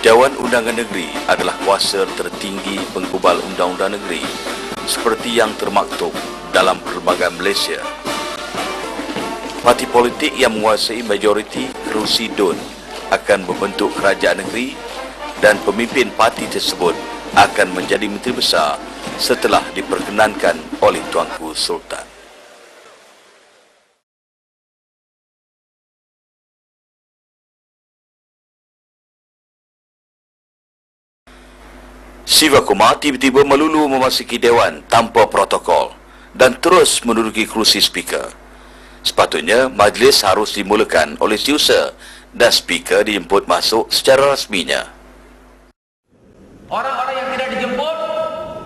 Dewan Undangan Negeri adalah kuasa tertinggi penggubal undang-undang negeri seperti yang termaktub dalam Perlembagaan Malaysia. Parti politik yang menguasai majoriti kerusi DUN akan membentuk kerajaan negeri dan pemimpin parti tersebut akan menjadi menteri besar setelah diperkenankan oleh Tuanku Sultan. Siva Kumar tiba-tiba melulu memasuki Dewan tanpa protokol dan terus menduduki kerusi speaker. Sepatutnya majlis harus dimulakan oleh setiausaha dan speaker dijemput masuk secara rasminya. Orang-orang yang tidak dijemput,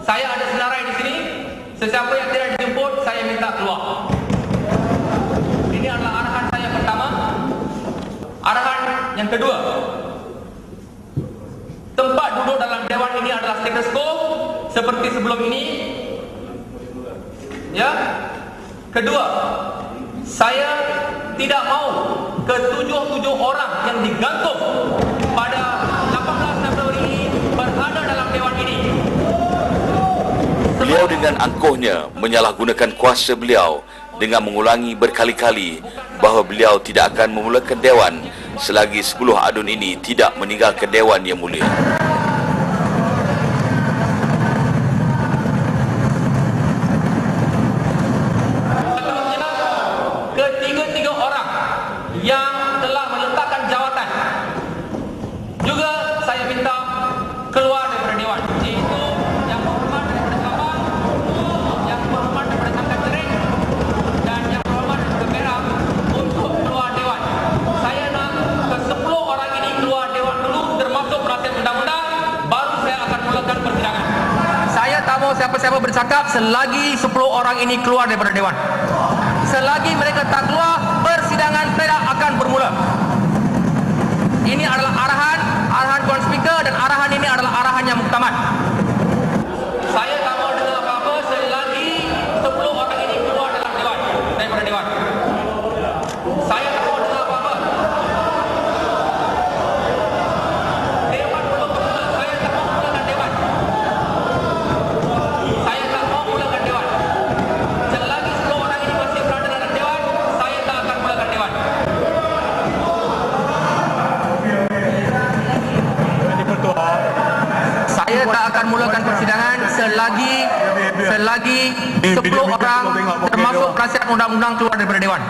saya ada senarai di sini. Sesiapa yang tidak dijemput, saya minta keluar. Ini adalah arahan saya pertama. Arahan yang kedua. Duduk dalam dewan ini adalah quo seperti sebelum ini. Ya. Kedua, saya tidak mau ketujuh-tujuh orang yang digantung pada 18 Februari ini berada dalam dewan ini. Beliau dengan angkuhnya menyalahgunakan kuasa beliau dengan mengulangi berkali-kali bahawa beliau tidak akan memulakan Dewan selagi 10 adun ini tidak meninggalkan Dewan yang mulia. Mau siapa-siapa bercakap selagi 10 orang ini keluar daripada Dewan. Selagi mereka tak keluar persidangan tidak akan bermula. Ini adalah arahan arahan Tuan Speaker dan arahan ini adalah arahan yang muktamad. Saya tak akan mulakan persidangan selagi selagi 10 orang termasuk penasihat undang-undang keluar daripada dewan.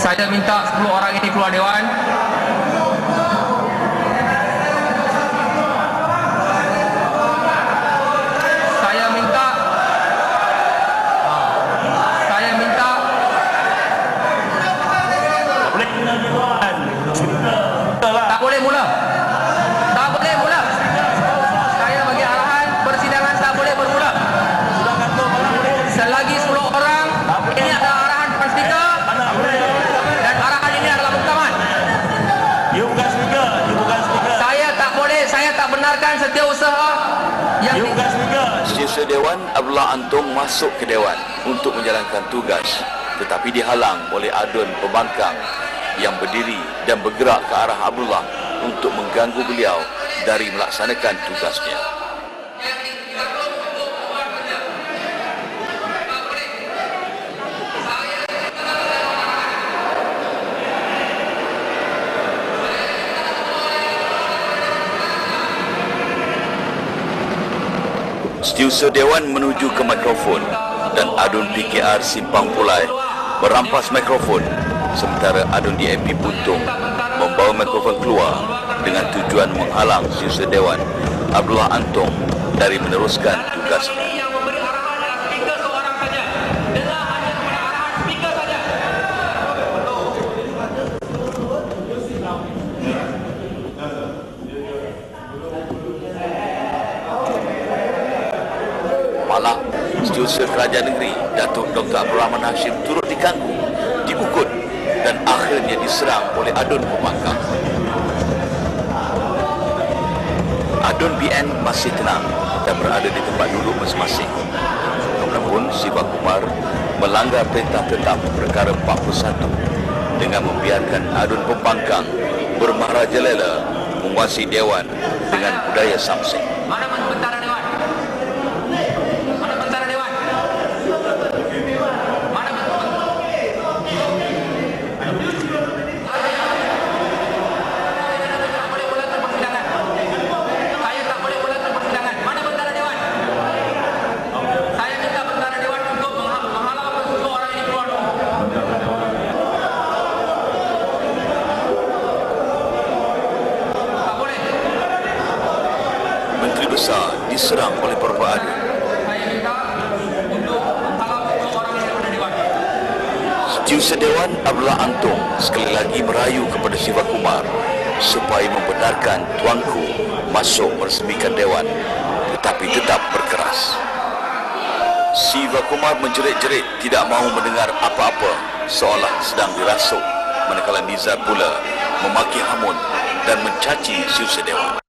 Saya minta 10 orang ini keluar dewan. Bukan speaker. Setiausaha Dewan Abdullah Antung masuk ke Dewan untuk menjalankan tugas tetapi dihalang oleh adun pembangkang yang berdiri dan bergerak ke arah Abdullah untuk mengganggu beliau dari melaksanakan tugasnya. Setiausaha Dewan menuju ke mikrofon dan adun PKR Simpang Pulai merampas mikrofon sementara adun DAP Buntung membawa mikrofon keluar dengan tujuan menghalang Setiausaha Dewan Abdullah Antung dari meneruskan tugasnya. Kali yang memberi arahan adalah speaker seorang saja. Dengar hanya kepada arahan speaker saja. Malah, Setiausaha Kerajaan Negeri Datuk Dr. Abdul Rahman Hashim turut diganggu, dipukul dan akhirnya diserang oleh adun pembangkang. Adun BN masih tenang dan berada di tempat duduk masing-masing. Namun Siva Kumar melanggar perintah tetap perkara 41 dengan membiarkan adun pembangkang bermaharajalela menguasai Dewan dengan budaya samsing. Mana bentara Dewan? Mana bentara Dewan? Mana bentara? Saya tak boleh mulakan persidangan. Saya tak boleh mulakan persidangan. Mana bentara Dewan? Saya minta bentara Dewan untuk mengha- menghalau semua orang ini keluar. Tak boleh. Menteri Besar diserang oleh ini daripada Dewan. Abdullah Antung sekali lagi merayu kepada Siva Kumar supaya membenarkan tuanku masuk meresmikan Dewan tetapi tetap berkeras. Siva Kumar menjerit-jerit tidak mahu mendengar apa-apa seolah sedang dirasuk manakala Nizar pula memaki hamun dan mencaci Setiausaha Dewan.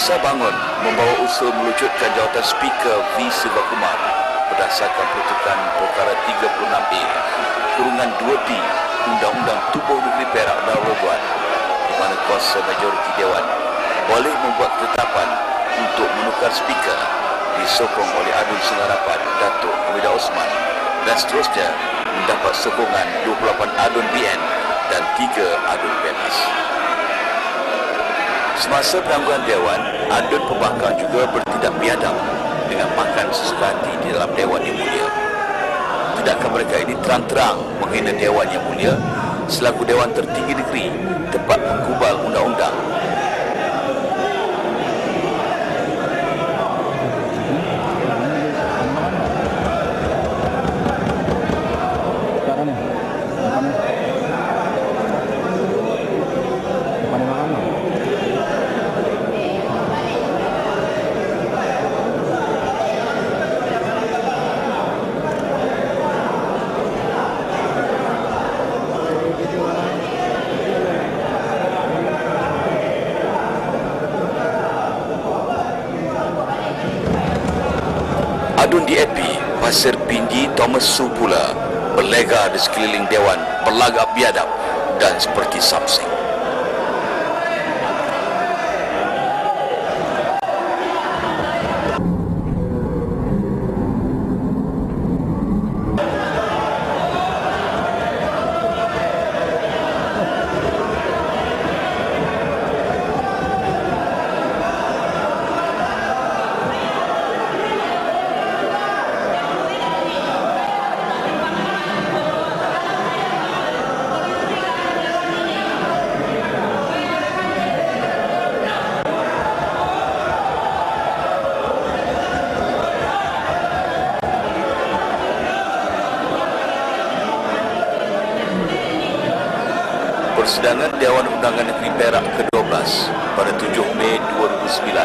Besar bangun membawa usul melucutkan jawatan Speaker V. Siva Kumar berdasarkan peruntukan perkara 36A kurungan 2D Undang-Undang Tubuh Negeri Perak dan Robuan di mana kuasa majoriti Dewan boleh membuat ketetapan untuk menukar Speaker disokong oleh Adun Singarapan Datuk Hamida Osman dan seterusnya mendapat sokongan 28 Adun BN dan 3 Adun PNS. Semasa penangguhan Dewan, adun pembangkang juga bertindak biadab dengan makan sesuka hati di dalam Dewan yang mulia. Tidakkah mereka ini terang-terang menghina Dewan yang mulia selaku Dewan tertinggi negeri tempat menggubal undang-undang DAP, Pasir Pindi Thomas Su pula berlega di sekeliling Dewan berlagak biadab dan seperti samsing. Persidangan Dewan Undangan Negeri Perak ke-12 pada 7 Mei 2009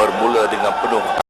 bermula dengan penuh